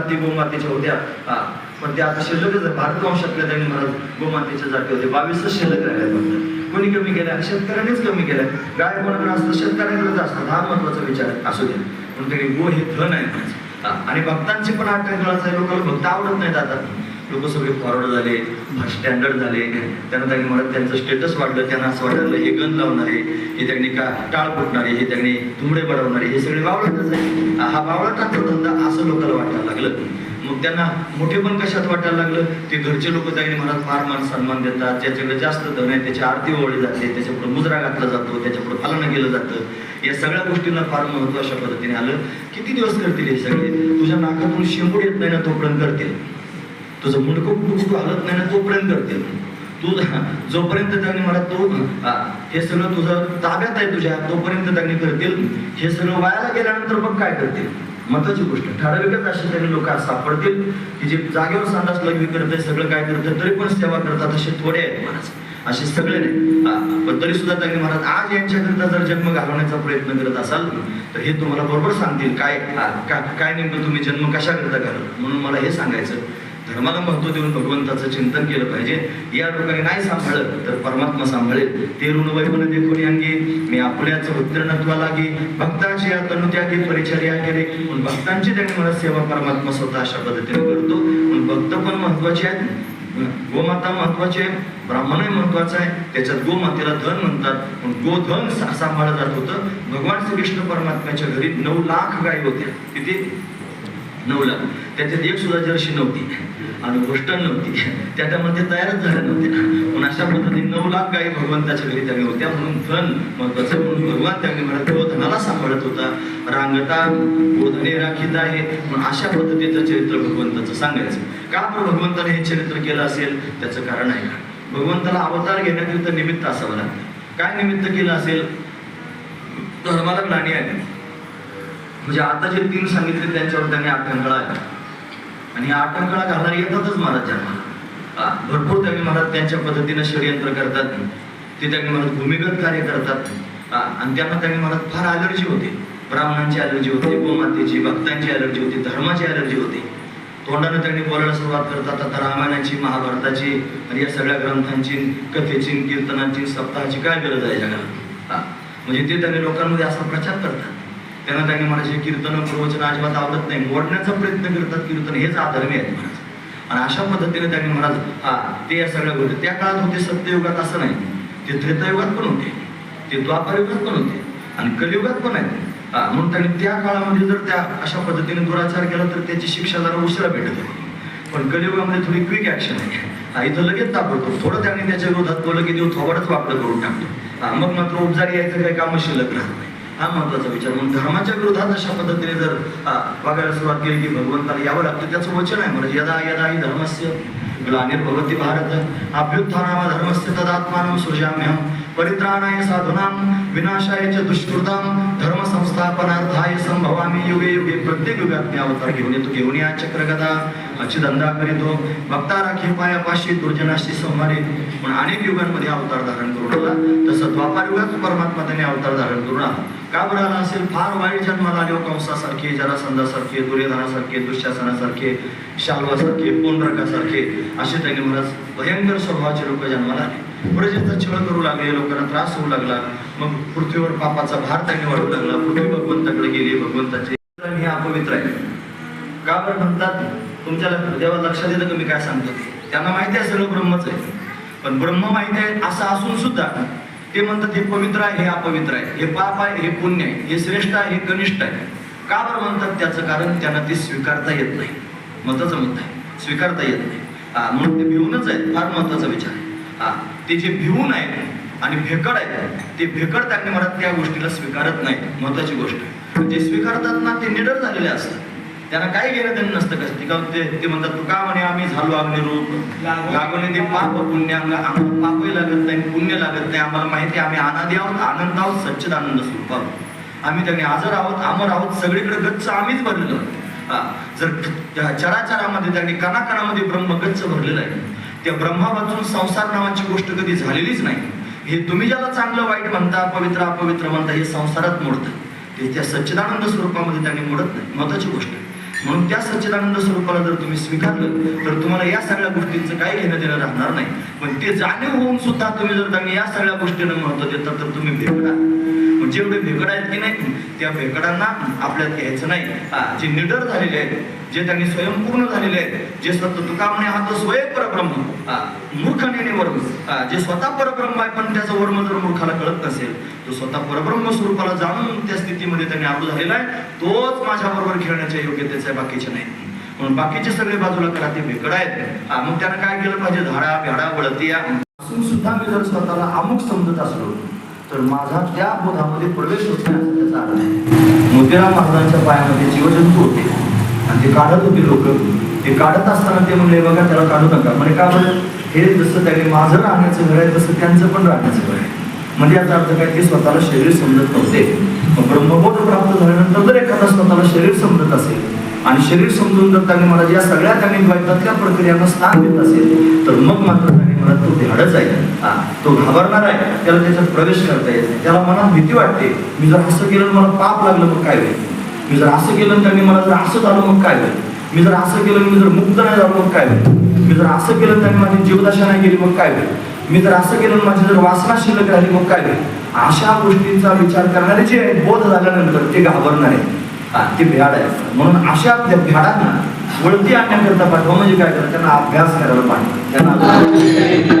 जाती गोमातेच्या होत्या. हा पण त्या आता शिल्लकच भारत वंशातल्या त्यांनी महाराज गोमातेच्या जाती होते. बावीसच शिल्लक राहिल्या फक्त. कोणी कमी केल्या? शेतकऱ्यांनीच कमी केल्या. गाय कोणाकडे असतं? शेतकऱ्यांकडेच असतात हा महत्त्वाचा विचार असू द्या. पण त्यांनी गो हे धन आहे. आणि भक्तांची पण आठ आहे. लोकांना भक्त आवडत नाहीत आता. लोक सगळे फॉरवर्ड झाले स्टँडर्ड झाले. त्यांना त्यांनी म्हणत त्यांचं स्टेटस वाढलं त्यांना असं वाटलं हे गन लावणारे हे त्यांनी का टाळ फुटणारे हे त्यांनी तुंबडे बडवणारे हे सगळे बावळटच आहे हा बावळटाचा धंदा असं लोकांना वाटायला लागलं. मग त्यांना मोठे पण कशात वाटायला लागलं? ते घरचे लोक त्यांनी मनात फार मान सन्मान देतात. ज्याच्याकडे जास्त धन आहे त्याची आरती ओळली जाते त्याच्यापुढे मुजरा घातला जातो त्याच्यापुढे पालन केलं जातं. या सगळ्या गोष्टींना फार महत्त्व अशा पद्धतीने आलं. किती दिवस करतील हे सगळे? तुझ्या नाकातून शेंबूड येत नाही ना तोपर्यंत करतील? तुझं मुंडकं कुठं कुठं हलत नाही ना तोपर्यंत करतील तू जोपर्यंत त्यांनी मला तो हे सगळं तुझं ताब्यात आहे तुझ्या तोपर्यंत त्यांनी करतील. हे सगळं वायाला गेल्यानंतर मग काय करतील? महत्वाची गोष्ट. ठराविकच असे त्यांनी लोक सापडतील की जे जागेवर संडास लग्न करते सगळं काय करतं तरी पण सेवा करतात असे थोडे आहेत महाराज असे सगळे नाही. पण तरी सुद्धा त्यांनी महाराज आज यांच्याकरिता जर जन्म घालवण्याचा प्रयत्न करत असाल तर हे तुम्हाला बरोबर सांगतील काय काय नेमकं तुम्ही जन्म कशाकरिता घालत म्हणून मला हे सांगायचं धर्माला महत्त्व देऊन भगवंताचं चिंतन केलं पाहिजे. या लोकांनी नाही सांभाळलं तर परमात्मा सांभाळेल. ते ऋण वैमन देखून अंगी मी आपल्याच उत्तीर्णत्वा लागे. भक्ताची या त्यागी परिचर्या केले. पण भक्तांची त्यांनी मला सेवा परमात्मा स्वतः अशा पद्धतीने करतो. पण भक्त पण महत्त्वाचे आहेत. गोमाता महत्वाची आहे ब्राह्मणही महत्वाचं आहे. त्याच्यात गोमातेला धन म्हणतात. पण गोधन सा- सांभाळलं जात होतं. भगवान श्रीकृष्ण परमात्म्याच्या घरी नऊ लाख गायी होत्या. किती? नऊ लाख. त्याच्यात एक सुद्धा जर्शी नव्हती. आणि गोष्ट नव्हती. त्या त्यामध्ये तयारच झाल्या नव्हत्या. पण अशा पद्धतीने नऊ लाख गायी भगवंताच्या घरी त्याने होत्या. म्हणून धन महत्वाचं म्हणून भगवान त्याने म्हणत गोधनाला सांभाळत होता. रांगता बोधने राखीत आहे. पण अशा पद्धतीचं चरित्र भगवंताचं सांगायचं. का बरं भगवंताने हे चरित्र केलं असेल? त्याचं कारण आहे का? भगवंताला अवतार घेण्याकरिता निमित्त असावं लागतं. काय निमित्त केलं असेल? धर्माला ग्लानी आहे म्हणजे आता जे तीन सांगितले त्यांच्यावर त्यांनी आठंकळा आहे आणि आटंकळा घालणारे येतातच महाराज जन्माला भरपूर त्यांनी महाराज त्यांच्या पद्धतीनं षडयंत्र करतात. ते त्यांनी महाराज भूमिगत कार्य करतात. आणि त्यांना त्यांनी महाराज फार अलर्जी होती. ब्राह्मणांची अलर्जी होती गोमातेची भक्तांची अलर्जी होती धर्माची अलर्जी होती. तोंडानं त्यांनी बोलायला सुरुवात करतात. आता रामायणाची महाभारताची आणि या सगळ्या ग्रंथांची कथेची कीर्तनांची सप्ताहाची काय गरज आहे जगाला म्हणजे ते त्यांनी लोकांमध्ये असा प्रचार करतात. त्यांना त्यांनी म्हणायचे कीर्तन प्रवचन अजिबात आवडत नाही. मोडण्याचा प्रयत्न करतात कीर्तन. हेच आधर्मी आहेत आणि अशा पद्धतीने त्यांनी महाराज हा ते या सगळ्या गोष्टी. त्या काळात होते सत्ययुगात असं नाही. ते त्रेतायुगात पण होते. ते द्वापरयुगात पण होते. आणि कलियुगात पण आहेत. हा, म्हणून त्यांनी त्या काळामध्ये जर त्या अशा पद्धतीने दुराचार केला तर त्याची शिक्षा जरा उशिरा भेटत होती. पण कलियुगामध्ये थोडी क्विक ऍक्शन आहे. हा इथं लगेच ताबडतो थोडं त्यांनी त्याच्या विरोधात बोललं की देऊ थोबाडच वापर करून टाकतो. हा, मग मात्र उपजारी यायचं काही काम शिल्लक राहत नाही. हा महत्त्वाचा विचार. म्हणून धर्माच्या विरोधात अशा पद्धतीने जर बघायला वागायला सुरुवात केली की भगवंताला यावं लागतं त्याचं वचन आहे. म्हणजे यदा यदा ही धर्मस्य ग्लानिर्भवती भारत अभ्युत्थानामा धर्मस्य तदात्मानं सृजाम्यहम. परित्राणाय साधूनां विनाशाय च दुष्कृतां धर्म संस्थापनार्थाय संभवामी युगे युगे प्रत्येक युगात मी अवतार घेऊन येतो. घेऊन या चक्रगदा धंदा करीतो. भक्ता राखी पायापाशी दुर्जनाशी संहारे. पण अनेक युगांमध्ये अवतार धारण करून आला. तसं द्वापार युगात परमात्मा त्याने अवतार धारण करून आला. का बरं आला असेल? फार वाईट जन्माला आले हो, कंसासारखे जरासंधासारखे दुर्योधनासारखे दुःशासनासारखे शाल्वासारखे पोंडरकासारखे असे त्यांनी महाराज भयंकर स्वभावाचे लोक जन्माला आले. प्रजेचा छळ करू लागले लोकांना त्रास होऊ लागला मग पृथ्वीवर पापाचा भार त्यांनी वाढू लागला. पुढे भगवंताकडे गेली? भगवंताचे हे अपवित्र आहे. का बरं म्हणतात? तुमच्या देवा लक्षात येतं का? मी काय सांगतो? त्यांना माहिती आहे सर्व ब्रह्मच आहे. पण ब्रह्म माहिती आहे असं असून सुद्धा ते म्हणतात हे पवित्र आहे हे अपवित्र आहे. हे पाप आहे हे पुण्य आहे. हे श्रेष्ठ आहे हे कनिष्ठ आहे. का बरं म्हणतात? त्याचं कारण त्यांना ते स्वीकारता येत नाही. मताचं मत आहे. स्वीकारता येत नाही. हा, म्हणून ते भिवूनच आहेत. फार महत्त्वाचा विचार आहे. हा. ते जे भिवून आहेत आणि भेकड आहेत ते भेकड त्यांनी म्हणत त्या गोष्टीला स्वीकारत नाही महत्वाची गोष्ट. जे स्वीकारतात ना ते निडर झालेले असतात. त्यांना काय घेणं देणं नसतं कसं. ते का- ते ते म्हणतात तू का म्हणे आम्ही झालो अग्निरूप लागून ते पाप पुण्य आम्हाला पापही लागत नाही पुण्य लागत नाही. आम्हाला माहिती आहे आम्ही आनंदी आहोत आनंद आहोत सच्चिद आनंद स्वरूप आहोत. आम्ही त्यांनी हजर आहोत अमर आहोत सगळीकडे गच्च आम्हीच भरलेलो जर चराचरामध्ये त्यांनी कणाकणामध्ये ब्रह्म गच्च भरलेलं आहे. त्या ब्रह्मा वाचून संसार नावाची गोष्ट कधी झालेलीच नाही. हे तुम्ही ज्याला चांगलं वाईट म्हणता पवित्र अपवित्र म्हणता हे संसारात मोडतं. ते त्या सच्चिदानंद स्वरूपामध्ये त्यांनी मोडत नाही. महत्वाची गोष्ट म्हणून त्या सच्चिदानंद स्वरूपाला जर तुम्ही स्वीकारलं तर तुम्हाला या सगळ्या गोष्टींचं काही घेणं देणं राहणार नाही. पण ते जाणीव होऊन सुद्धा तुम्ही जर त्यांनी या सगळ्या गोष्टींना महत्त्व देतात तर तुम्ही भेटणार. जेवढे भेकड आहेत की नाही त्या भेकडांना आपल्याला घ्यायचं नाही. जे निडर झालेले आहेत जे त्यांनी स्वयंपूर्ण झालेले आहेत जे स्वतः तुका म्हणे हा तो स्वयं परब्रह्म मूर्ख नेणे वर्म जे स्वतः परब्रह्म आहे पण त्याचा वर्म जर मूर्खाला कळत नसेल तो स्वतः परब्रह्म स्वरूपाला जाणून त्या स्थितीमध्ये त्यांनी आरू झालेला आहे तोच माझ्या बरोबर खेळण्याच्या योग्यतेचा आहे बाकीचे नाही. म्हणून बाकीचे सगळे बाजूला करा ते भेकड आहेत. मग त्यानं काय केलं पाहिजे? झाडा भेडा वळतिया. सुद्धा मी जर स्वतःला अमुक समजत असलो तर माझा त्या बोधामध्ये प्रवेश होत नाही त्याचा अर्थ आहे. मोतीराम महाराजांच्या पायामध्ये जीवजंतू होते. आणि ते काढत होते लोक ते काढत असताना ते म्हणले बघा त्याला काढू नका. म्हणजे का बरं? हे जसं त्याने माझं राहण्याचं घर आहे तसं त्यांचं पण राहण्याचं घर आहे. म्हणजे याचा अर्थ काय? ते स्वतःला शरीर समजत नव्हते. मग ब्रह्मबोध प्राप्त झाल्यानंतर जर एखादा स्वतःला शरीर समजत असेल आणि शरीर समजून जर त्यांनी मला या सगळ्या त्यांनी द्वैतातल्या प्रक्रियांना स्थान देत असेल तर मग मात्र त्यांनी मला तो धाडच आहे हा, तो घाबरणार आहे. त्याला त्याच्यात प्रवेश करता येत त्याला मनात भीती वाटते. मी जर असं केलं आणि मला पाप लागलं मग काय होईल? मी जर असं केलं त्यांनी मला जर असं झालं मग काय होईल? मी जर असं केलं मी जर मुक्त नाही झालो मग काय होईल? मी जर असं केलं त्यांनी माझी जीवदशा नाही गेली मग काय होईल? मी जर असं केलं आणि माझी जर वासना शिल्लक राहिली मग काय होईल? अशा गोष्टींचा विचार करणारे जे आहेत, बोध झाल्यानंतर ते घाबरणार आहे ते भ्याड आहे. म्हणून अशा त्या भ्याडांना वळती आणण्याकरता पाठवा. म्हणजे काय करा त्यांना अभ्यास करायला पाहिजे त्यांना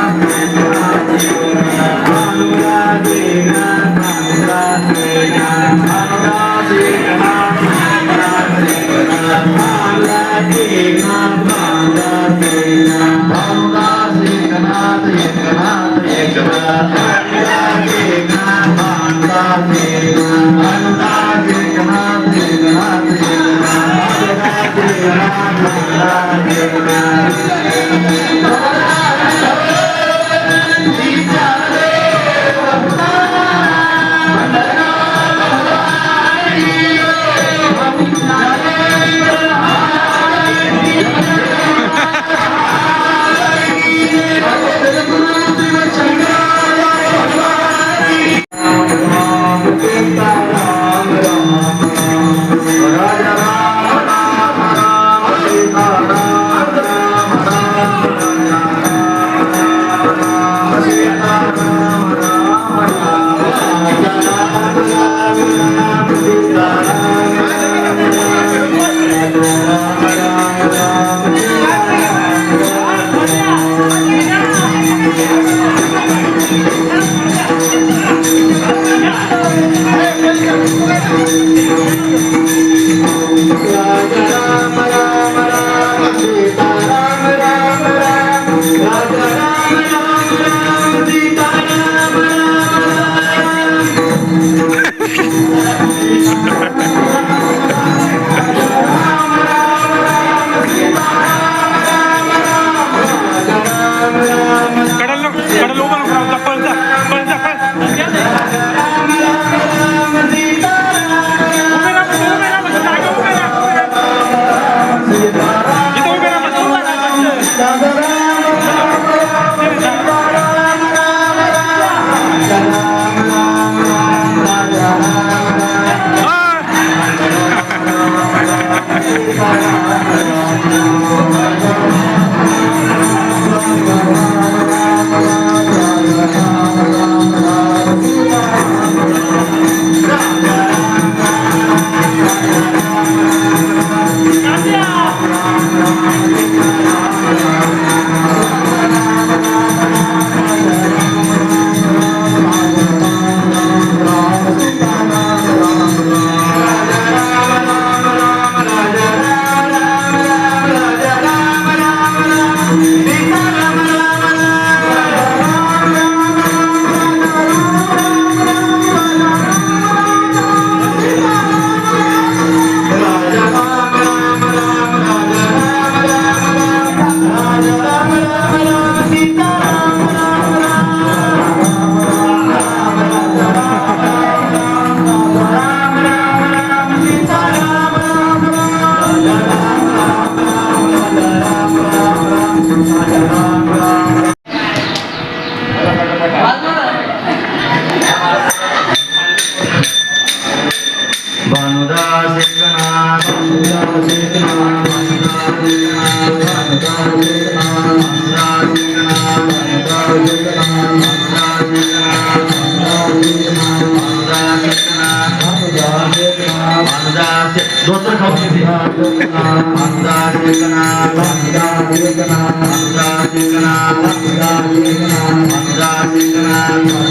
Amén.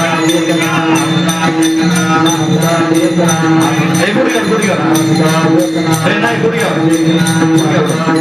Hey, put it up, put it up. Hey, night, put it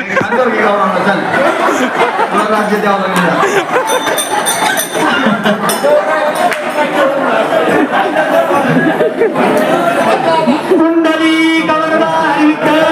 감독이 가오는 것은 불안하게 되어갑니다. 분단이 가오르다 일단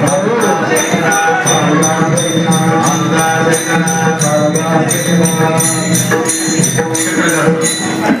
Thank you.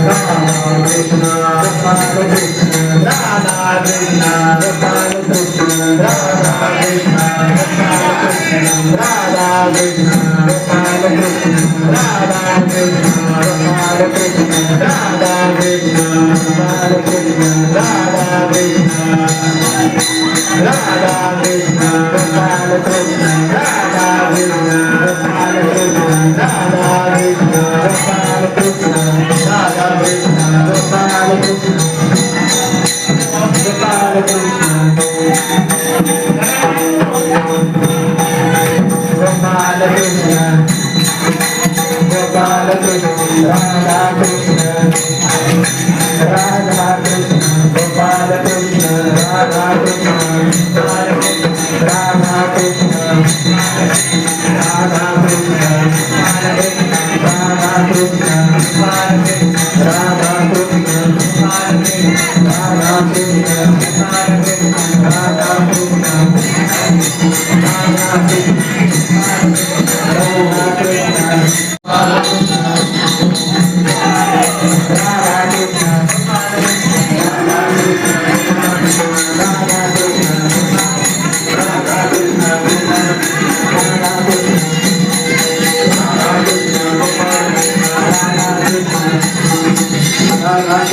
Thank you. Radha Krishna Radha Krishna Radha Krishna Radha Krishna Radha Krishna Radha Krishna Radha Krishna Radha Krishna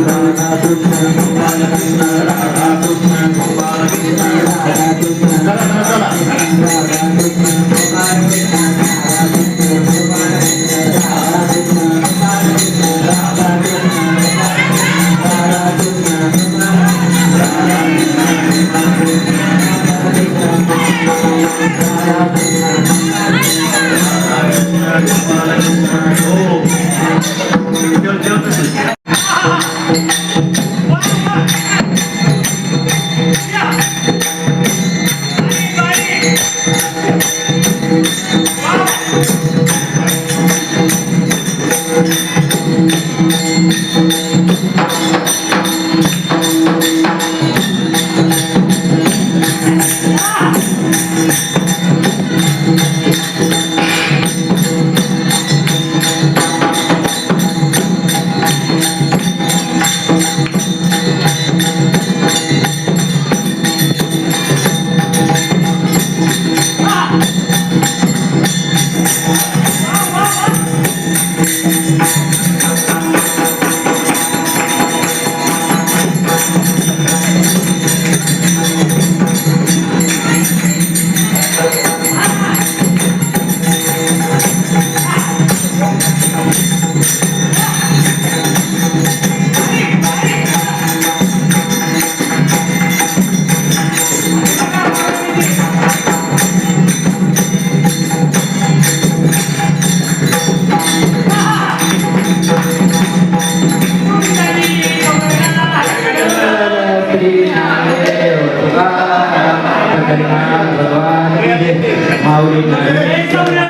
Radha Krishna Radha Krishna Krishna